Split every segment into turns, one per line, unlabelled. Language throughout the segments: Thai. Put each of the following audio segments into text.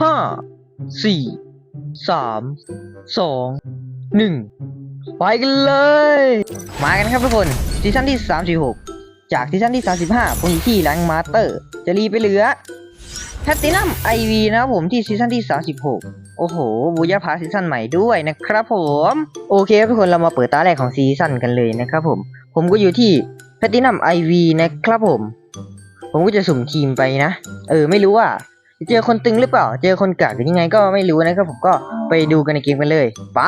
ห้าสี่สามสองหนึ่งไปกันเลย มากันครับทุกคนซีซั่นที่36จากซีซั่นที่35ผมอยู่ที่แรงมาสเตอร์ จะรีไปเหลือแพตตินัมไอวีนะครับผมที่ซีซั่นที่ 36 โอ้โห บูยาพาซีซั่นใหม่ด้วยนะครับผม โอเคครับทุกคนเรามาเปิดตาแรกของซีซั่นกันเลยนะครับผม ผมก็อยู่ที่แพตตินัมไอวีนะครับผม ผมก็จะสุ่มทีมไปนะ เออ ไม่รู้ว่า เจอคนตึงหรือเปล่า เจอคนกากหรือยังไงก็ไม่รู้นะครับผมก็ไปดูกันในเกมกันเลยไป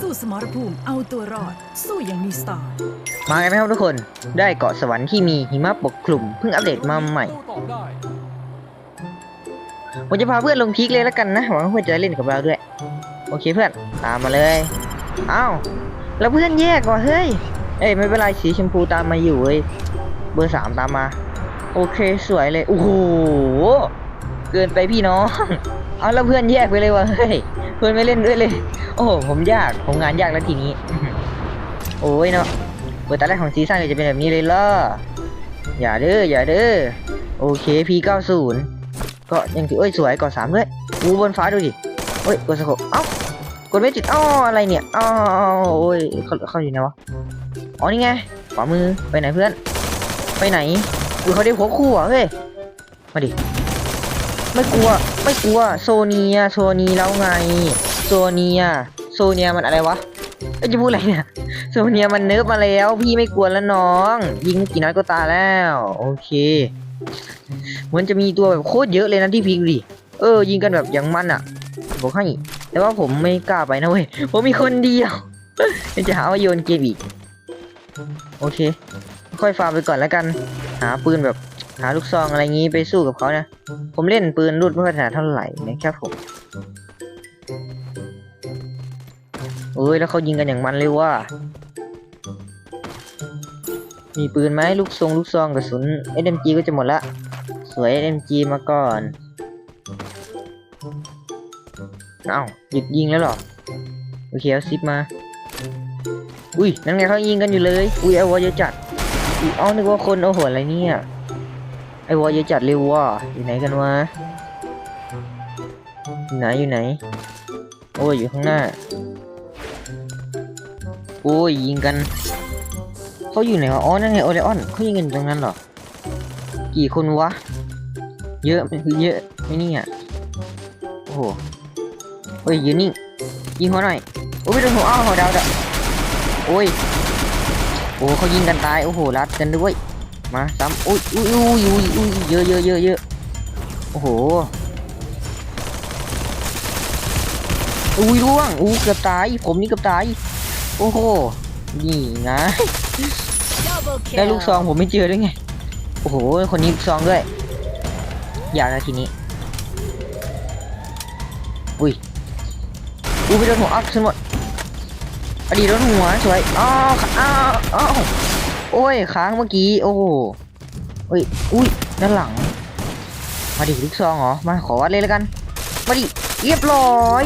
สู้สมรภูมิเอาตัวรอด สู้อย่างมีสไตล์
มากันนะครับทุกคนได้เกาะสวรรค์ที่มีหิมะปกคลุมเพิ่งอัปเดตมาใหม่
ตอบได้
ผมจะพาเพื่อนลงพีคเลยแล้วกันนะหวังว่าเพื่อนจะเล่นกับเราด้วย โอเคเพื่อนตามมาเลยอ้าวแล้วเพื่อนแยกว่ะเฮ้ยเอ้ยไม่เป็นไรสีชมพูตามมาอยู่เว้ยเบอร์สามตามมา โอเคสวยเลย โอ้โห เกินไปพี่น้อง เอาแล้วเพื่อนแยกไปเลยวะเฮ้ย เพื่อนไม่เล่นด้วยเลย โอ้โห ผมยาก ผมงานยากแล้วทีนี้ โอ้ยเนาะเปิดตาแรกของซีซั่นจะเป็นแบบนี้เลยล่ะ อย่าเด้อ อย่าเด้อ โอเค P90 ก็ยังถือเอ้ยสวยกดสามด้วยอูบนฟ้าดูดิเฮ้ยกดสกบเอ้ากดไม่ติดอ้ออะไรเนี่ยอ้อโอ้ยเขาเขาอยู่ไหนวะ อ๋อนี่ไง ขวามือ ไปไหนเพื่อน ไปไหน อุ้ยเขาได้หัวคู่อะเฮ้ย มาดิ ไม่กลัว ไม่กลัว โซเนีย โซนีแล้วไง โซเนีย โซเนียมันอะไรวะเอ้จะพูดอะไรเนี่ย โซเนียมันเนิร์ฟมาแล้ว พี่ไม่กลัวแล้วน้อง ยิงกี่นัดก็ตาแล้ว โอเค เหมือนจะมีตัวแบบโคตรเยอะเลยนะที่พีกดิ เออ ยิงกันแบบอย่างมันอะบอกให้แต่ว่าผมไม่กล้าไปนะเว้ย ผมมีคนเดียวจะหาว่าโยนเกมอีก โอเค ค่อยฟาร์มไปก่อนแล้วกัน หาปืนแบบหาลูกซองอะไรงี้ไปสู้กับเขานะ ผมเล่นปืนรุ่นไม่ค่อยถนัดเท่าไหร่นะครับผมเอ้ยแล้วเขายิงกันอย่างมันเลยว่า มีปืนไหมลูกทรงลูกซองกระสุน SMG ก็จะหมดละ สวย SMG มาก่อน เอ้าหยุดยิงแล้วหรอ โอเคเอาซิปมา อุ้ยนั่นไงเขายิงกันอยู่เลย อุ้ยไอวอเยอะจัด เอ้านึกว่าคนโอ้โหอะไรเนี่ยไอวอลเยอะจัดเร็วว่ะอยู่ไหนกันวะอยู่ไหนอยู่ไหน โอ้ยอยู่ข้างหน้า โอ้ยยิงกันเขาอยู่ไหนวะอ๋อนั่นไงโอเลออนเขายิงกันตรงนั้นเหรอกี่คนวะ เยอะมันคือเยอะไม่นี่อะโอ้โหเฮ้ยยืนนิ่งยิงหัวหน่อยโอ้ยโดนหัวอ้าวหัวดาวดะโอ้ย โอ้เขายิงกันตายโอ้โหรัดกันด้วยมาซ้ำอุ้ยอุ้ยอุ้ยอุ้ยอุ้ยเยอะเยอะเยอะเยอะโอ้โหอุ้ยร่วงอู้เกือบตายผมนี่เกือบตายโอ้โหนี่ไงได้ลูกซองผมไม่เจอด้วยไงโอ้โหคนนี้ลูกซองด้วยอย่านะทีนี้อุ้ยอุ้ยไปโดนหัวอัพขึ้นหมด อดีตโดนหัวสวยอ้าวอ้าวอ้าวโอ้ยค้างเมื่อกี้ โอ้โอ้ยอุ้ยด้านหลัง มาดิลูกซองเหรอ มาขอวัดเลยแล้วกัน มาดิเรียบร้อย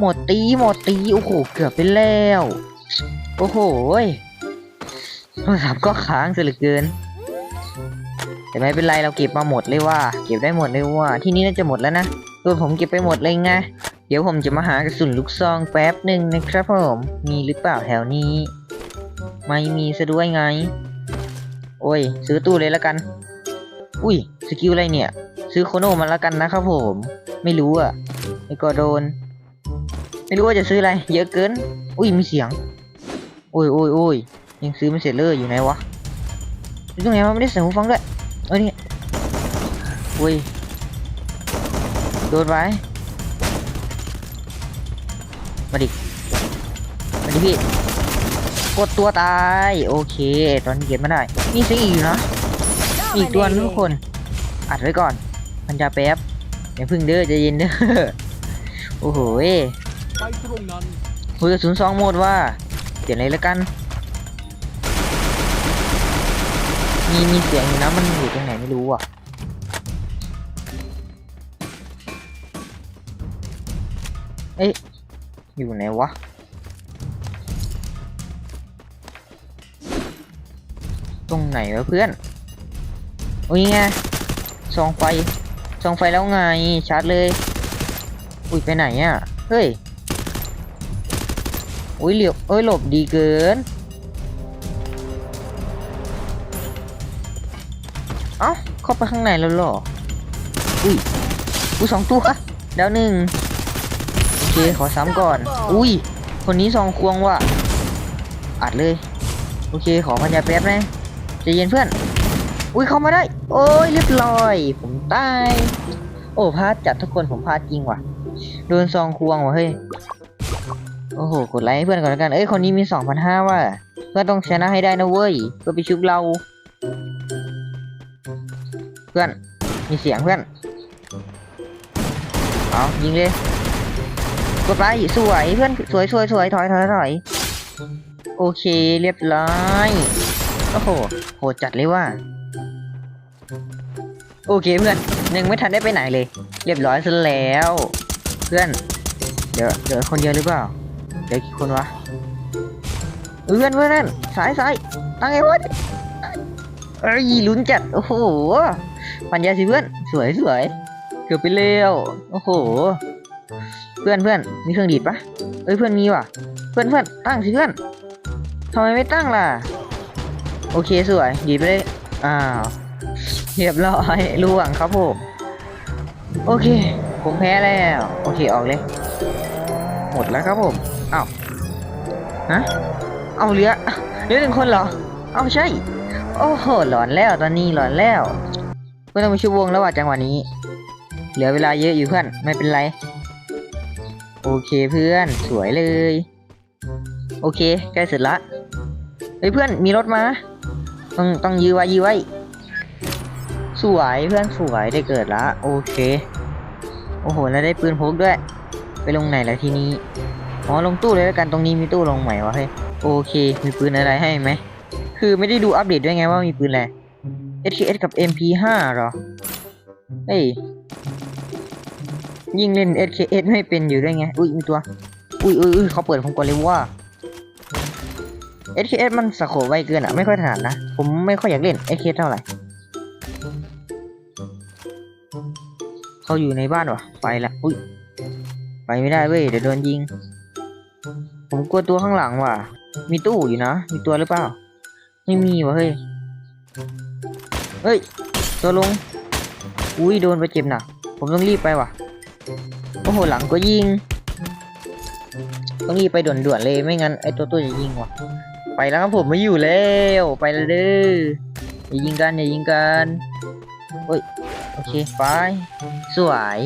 หมดตีหมดตีโอ้โหเกือบไปแล้ว โอ้โหยโทรศัพท์ก็ค้างซะเหลือเกินแต่ไม่เป็นไรเราเก็บมาหมดเลยว่า เก็บได้หมดเลยว่า ที่นี่น่าจะหมดแล้วนะส่วผมเก็บไปหมดเลยไง เดี๋ยวผมจะมาหากระสุนลูกซองแป๊บหนึ่งนะครับผมมีหรือเปล่าแถวนี้ ไม่มีซะด้วยไง โอ้ย ซื้อตู้เลยล้วกัน อุ้ยสกิลอะไรเนี่ย ซื้อโคโนมาล้วกันนะครับผม ไม่รู้อะไม่ก็โดน ไม่รู้ว่าจะซื้ออะไร เยอะเกิน อุ้ยมีเสียง โอ้ยโอ้ยโอ้ยยังซื้อไม่เสร็จเลยอยู่ไหนวะอยู่ตรงไหนวะไม่ได้ใส่หูฟังด้วยเอ้ยนี่อุ้ยโดนไป มาดิ มาดิพี่ กดตัวตาย โอเค ตอนนี้เก็บไม่ได้ มีเสียงอีกอยู่นะมีอีกตัวนึงทุกคน อัดไว้ก่อนพันยาแป๊บอย่าพึ่งเด้อใจเย็นเด้อ โอ้โหเอ้ย
ไปตรงนั้น
คุยกับศูนย์สองโหมดว่า เปลี่ยนอะไรแล้วกัน มีมีเสียงอยู่นะมันอยู่ตรงไหนไม่รู้อะเอ๊ะ อยู่ไหนวะ ตรงไหนวะเพื่อนโอ้ยไงซองไฟซองไฟแล้วไงชาร์จเลย อุ้ยไปไหนอะ เฮ้ย อุ้ยเหลียวเอ้ยหลบดีเกิน เอ้าเข้าไปข้างในแล้วหรอ อุ้ยอุ้ยสองตัวดาวหนึ่ง เคขอซ้ำก่อน อุ้ย คนนี้ซองควงว่ะ อัดเลย โอเค ขอพันยาแป๊บนะใจเย็นเพื่อน อุ้ยเข้ามาได้ โอ้ยเรียบร้อย ผมตาย โอ้พลาดจัดทุกคนผมพลาดจริงว่ะ โดนซองควงว่ะเฮ้ย โอ้โห กดไลค์ให้เพื่อนก่อนแล้วกัน เอ้ย คนนี้มีสองพันห้าว่ะ เพื่อนต้องชนะให้ได้นะเว้ย เพื่อไปชุบเรา เพื่อน มีเสียงเพื่อน เอายิงเลย กดไปสวยเพื่อนสวยสวยสวยถอยถอยถอยโอเคเรียบร้อยโอ้โหโหจัดเลยว่า โอเคเพื่อนยังไม่ทันได้ไปไหนเลย เรียบร้อยซะแล้ว เพื่อน เดี๋ยวเดี๋ยวคนเดียวหรือเปล่าเดี๋ยวกี่คนวะเพื่อนเพื่อนนสายสายตั้งไงวะเอ้ยลุ้นจัดโอ้โหปัญญาสิเพื่อนสวยสวยเกือบไปเร็วโอ้โห เพื่อนเพื่อนมีเครื่องดีดปะเอ้ยเพื่อนมีว่ะ เพื่อนเพื่อนตั้งสิเพื่อนทำไมไม่ตั้งล่ะ โอเคสวยดีดไปเลยอ้าวเรียบร้อยล่วงครับผมโอเค ผมแพ้แล้ว โอเคออกเลย หมดแล้วครับผมอ้าวฮะเอาเหลือเหลือหนึ่งคนเหรอ เอาใช่ โอ้โหหลอนแล้วตอนนี้หลอนแล้วไม่ต้องไปชุบวงแล้วว่ะจังหวะนี้ เหลือเวลาเยอะอยู่เพื่อนไม่เป็นไร โอเคเพื่อนสวยเลย โอเคใกล้เสร็จละเฮ้ยเพื่อนมีรถมา ต้องต้องยื้อไว้ยื้อไว้สวยเพื่อนสวยได้เกิดละโอเคโอ้โหแล้วได้ปืนพกด้วย ไปลงไหนแล้วทีนี้อ๋อลงตู้เลยแล้วกันตรงนี้มีตู้ลงใหม่วะเฮ้ยโอเค มีปืนอะไรให้ไหมคือไม่ได้ดูอัปเดตด้วยไงว่ามีปืนอะไร SKS กับ MP5 เหรอเฮ้ย ยิ่งเล่น SKS ไม่เป็นอยู่ด้วยไง อุ้ยมีตัว อุ้ยอุ้ยอุ้ยเขาเปิดผมก่อนเลยว่า SKS มันสะโคปไวเกินอะ ไม่ค่อยถนัดนะ ผมไม่ค่อยอยากเล่น SKS เท่าไหร่ เขาอยู่ในบ้านวะไปละ อุ้ย ไปไม่ได้เว้ย เดี๋ยวโดนยิง ผมกลัวตัวข้างหลังว่ะ มีตู้อยู่นะ มีตัวหรือเปล่า ไม่มีวะเฮ้ย เฮ้ย ตัวลง อุ้ย โดนไปเจ็บหนักผมต้องรีบไปว่ะ โอ้โห หลังก็ยิง ต้องรีบไปด่วนๆเลยไม่งั้นไอตัวตัวจะยิงว่ะ ไปแล้วครับผมไม่อยู่แล้วไปแล้วเด้ออย่ายิงกันอย่ายิงกันเฮ้ยโอเคไปสวย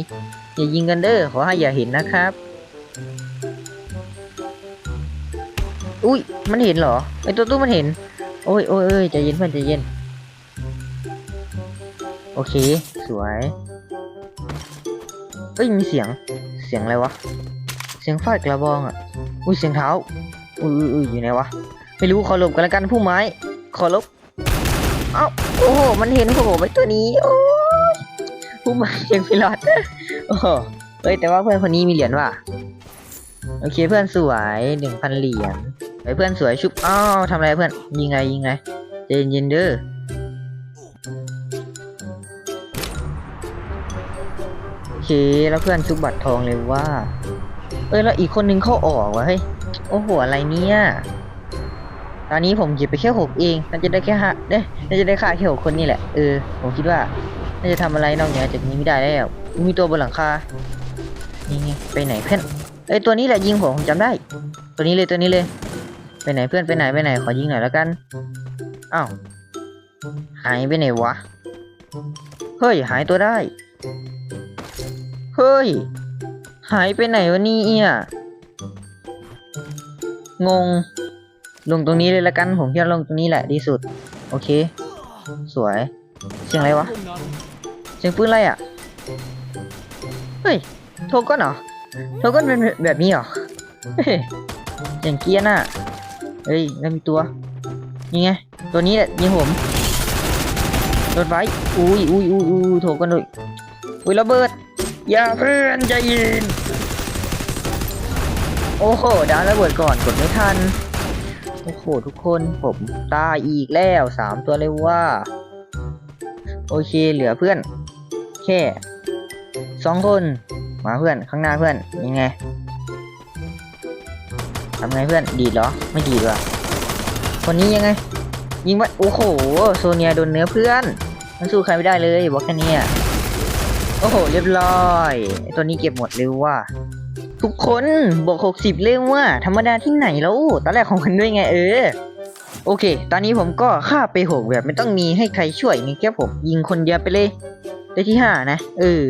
อย่ายิงกันเด้อขอให้อย่าเห็นนะครับอุ้ยมันเห็นเหรอไอตัวตู้มันเห็น โอ้ยโอ้ยเอ้ยใจเย็นเพื่อนใจเย็น โอเค สวย เอ้ยมีเสียงเสียงอะไรวะ เสียงฟาดกระบองอะ อุ้ยเสียงเท้า อุ้ยอุ้ยอยอยู่ไหนวะ ไม่รู้ขอหลบกันแล้วกันผู้ไม้ ขอหลบเอ้าโอ้โหมันเห็นโผมไอ้ตัวนี้โอ้ผู้ไม้ยังไม่รอดโอ้เฮ้ยแต่ว่าเพื่อนคนนี้มีเหรียญว่ะโอเคเพื่อนสวยหนึ่งพันเหรียญไอ้เพื่อนสวยชุบอ้าวทำอะไรเพื่อนยิงไงยิงไงใจเย็นเด้อ เค แล้วเพื่อนชุบบัตรทองเลยว่า เอ้ยแล้วอีกคนนึงเข้าออกวะเฮ้ย โอ้โหอะไรเนี่ย ตอนนี้ผมหยิบไปแค่หกเอง น่าจะได้แค่ห้าเด้น่าจะได้ค่าแค่หกคนนี่แหละ เออ ผมคิดว่า น่าจะทำอะไรนอกเหนือจากนี้ไม่ได้แล้ว มีตัวบนหลังคา นี่ไงไปไหนเพื่อนเอ้ยตัวนี้แหละยิงผมผมจำได้ ตัวนี้เลยตัวนี้เลย ไปไหนเพื่อนไปไหนไปไหนขอยิงหน่อยแล้วกัน อ้าวหายไปไหนวะ เฮ้ยหายตัวได้ เฮ้ย หายไปไหนวะนี่เอะงง ลงตรงนี้เลยละกัน ผมคิดว่าลงตรงนี้แหละดีสุด โอเค สวย เสียงอะไรวะ เสียงปืนอะไรอะ เฮ้ย โทก้อนเหรอ โทก้อนเป็นแบบนี้เหรอ เฮ้ยเสียงเกียร์น่ะ เฮ้ยแล้วมีตัว นี่ไง ตัวนี้แหละยิงผมรถไฟอุ้ยอุ้ยอุ้ยอุ้ยโทก้อนเลยอุ้ยระเบิด อย่าเพื่อนใจเย็นโอ้โหดาวระเบิดก่อนกดไม่ทัน โอ้โหทุกคนผมตายอีกแล้วสามตัวเลยว่า โอเคเหลือเพื่อน แค่สองคน มาเพื่อนข้างหน้าเพื่อนยังไงทำไงเพื่อนดีดเหรอ ไม่ดีดว่ะคนนี้ยังไง ยิงไปโอ้โห โซเนียโดนเนื้อเพื่อน มันสู้ใครไม่ได้เลยบอกแค่นี้อะ โอ้โห เรียบร้อยตัวนี้เก็บหมดเร็วว่ะทุกคนบอกหกสิบเร็วว่ะธรรมดาที่ไหนแล้วตอนแรกของมันด้วยไงเออ โอเค ตอนนี้ผมก็ฆ่าไปหกแบบไม่ต้องมีให้ใครช่วยนี่แค่ผมยิงคนเดียวไปเลย ได้ที่ห้านะ เออ